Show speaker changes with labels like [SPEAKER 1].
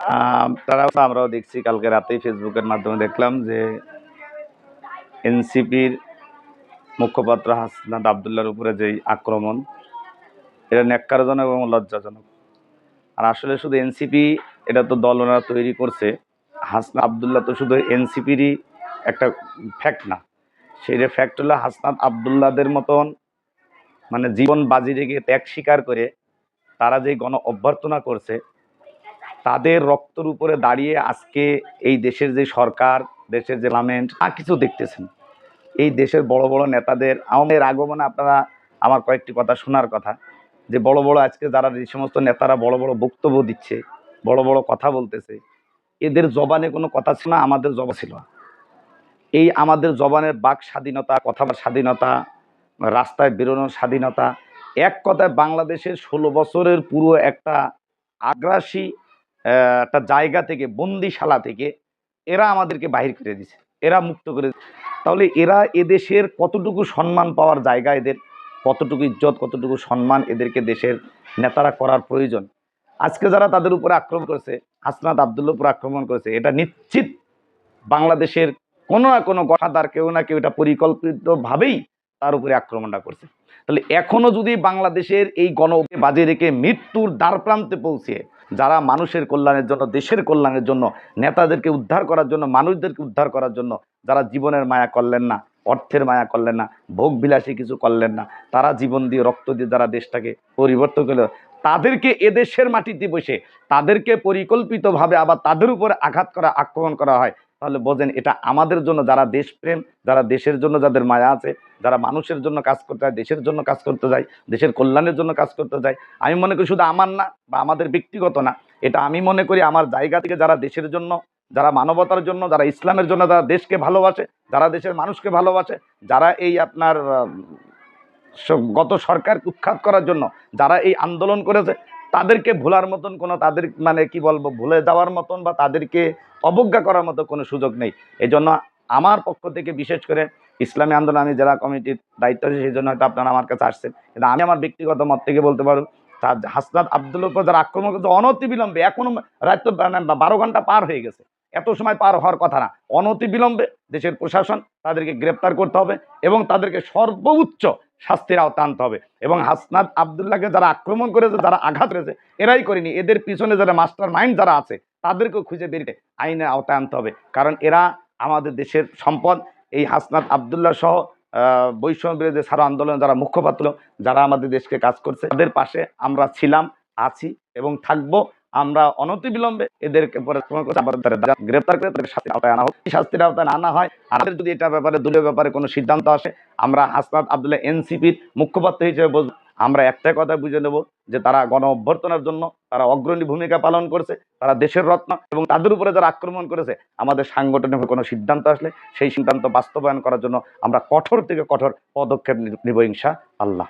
[SPEAKER 1] আহ, তারা আমরাও দেখছি কালকে রাতেই ফেসবুকের মাধ্যমে দেখলাম যে এনসিপির মুখপাত্র হাসনাত আবদুল্লার উপরে যেই আক্রমণ এটা ন্যাক্কারজনক এবং লজ্জাজনক। আর আসলে শুধু এনসিপি এটা তো দল ওনারা তৈরি করছে। হাসনাত আবদুল্লাহ তো শুধু এনসিপিরই একটা ফ্যাক্ট না। সেইটা ফ্যাক্ট হলো হাসনাত আবদুল্লাদের মতন মানে জীবন বাজি রেখে ত্যাগ স্বীকার করে তারা যে গণ অভ্যর্থনা করছে তাদের রক্তর উপরে দাঁড়িয়ে আজকে এই দেশের যে সরকার, দেশের যে পার্লামেন্ট আর কিছু দেখতেছেন। এই দেশের বড় বড় নেতাদের আমাদের আগমনে আপনারা আমার কয়েকটি কথা শোনার কথা। যে বড় বড় আজকে যারা যে সমস্ত নেতারা বড় বড় বক্তব্য দিচ্ছে, বড় বড় কথা বলতেছে, এদের জবানে কোনো কথা ছিল না, আমাদের জবা ছিল এই আমাদের জবানের বাক স্বাধীনতা কথা স্বাধীনতা, রাস্তায় বেরোনোর স্বাধীনতা, এক কথায় বাংলাদেশের ষোলো বছরের পুরো একটা আগ্রাসী একটা জায়গা থেকে, বন্দিশালা থেকে এরা আমাদেরকে বাহির করে দিছে। এরা মুক্ত করে। তাহলে এরা এদেশের কতটুকু সম্মান পাওয়ার জায়গা এদের? কতটুকু ইজ্জত, কতটুকু সম্মান এদেরকে দেশের নেতারা করার প্রয়োজন? আজকে যারা তাদের উপরে আক্রমণ করেছে, হাসনাত আবদুল্লার উপর আক্রমণ করেছে, এটা নিশ্চিত বাংলাদেশের কোনো না কোনো গঠাদার কেউ না কেউ এটা পরিকল্পিতভাবেই তার উপরে আক্রমণটা করছে। তাহলে এখনও যদি বাংলাদেশের এই গণ বাজে রেখে মৃত্যুর দ্বার প্রান্তে পৌঁছে যারা মানুষের কল্যাণের জন্য, দেশের কল্যাণের জন্য, নেতাদেরকে উদ্ধার করার জন্য, মানুষদেরকে উদ্ধার করার জন্য যারা জীবনের মায়া করলেন না, অর্থের মায়া করলেন না ভোগ বিলাসী কিছু করলেন না, তারা জীবন দিয়ে, রক্ত দিয়ে যারা দেশটাকে পরিবর্তন করল, তাদেরকে এদেশের মাটিতে বসে, তাদেরকে পরিকল্পিতভাবে আবার তাদের উপরে আঘাত করা, আক্রমণ করা হয়। তাহলে বোঝেন এটা আমাদের জন্য, যারা দেশপ্রেম, যারা দেশের জন্য যাদের মায়া আছে, যারা মানুষের জন্য কাজ করতে যায় দেশের জন্য কাজ করতে যায় দেশের কল্যাণের জন্য কাজ করতে যায় আমি মনে করি শুধু আমার না বা আমাদের ব্যক্তিগত না, এটা আমি মনে করি আমার জায়গা থেকে যারা দেশের জন্য, যারা মানবতার জন্য, যারা ইসলামের জন্য, যারা দেশকে ভালোবাসে, যারা দেশের মানুষকে ভালোবাসে, যারা এই আপনার গত সরকার উৎখাত করার জন্য, যারা এই আন্দোলন করেছে তাদেরকে ভোলার মতন কোনো তাদের মানে কি বলব, ভুলে যাওয়ার মতন বা তাদেরকে অবজ্ঞা করার মতো কোনো সুযোগ নেই। এই জন্য আমার পক্ষ থেকে বিশেষ করে ইসলামী আন্দোলন জেলা কমিটির দায়িত্ব আছে, সেই জন্য হয়তো আপনারা আমার কাছে আসছেন। কিন্তু আমি আমার ব্যক্তিগত মত থেকে বলতে পারব তার হাসনাত আবদুল্লার উপর যারা আক্রমণ করছে অনতি বিলম্বে এখনও রাত তো মানে বারো ঘণ্টা পার হয়ে গেছে। এত সময় পার হওয়ার কথা না। অনতি বিলম্বে দেশের প্রশাসন তাদেরকে গ্রেপ্তার করতে হবে এবং তাদেরকে সর্বোচ্চ শাস্তির আওতা আনতে হবে। এবং হাসনাত আবদুল্লাহকে যারা আক্রমণ করেছে, যারা আঘাত করেছে, এরাই করেনি। এদের পিছনে যারা মাস্টার মাইন্ড যারা আছে, তাদেরকেও খুঁজে বেরিয়ে আইনের আওতায় আনতে হবে। কারণ এরা আমাদের দেশের সম্পদ। এই হাসনাত আবদুল্লাহ সহ বৈষম্য বিরোধী ছাড়া আন্দোলন যারা মুখপাত্র, যারা আমাদের দেশকে কাজ করছে, তাদের পাশে আমরা ছিলাম, আছি এবং থাকব। আমরা অনতিবিলম্বে এদেরকে আবার গ্রেপ্তার করে তাদের শাস্তির আওতায় আনা হোক। শাস্তির আওতায় আনা হয়, আমাদের যদি এটা ব্যাপারে, দলীয় ব্যাপারে কোনো সিদ্ধান্ত আসে, আমরা হাসনাত আবদুল্লাহ এনসিপির মুখপাত্র হিসেবে বলব, আমরা একটা কথা বুঝে নেব যে তারা গণ অভ্যর্থনার জন্য, তারা অগ্রণী ভূমিকা পালন করছে, তারা দেশের রত্ন এবং তাদের উপরে যারা আক্রমণ করেছে, আমাদের সাংগঠনিক কোনো সিদ্ধান্ত আসলে সেই সিদ্ধান্ত বাস্তবায়ন করার জন্য আমরা কঠোর থেকে কঠোর পদক্ষেপ নিব ইনশা আল্লাহ।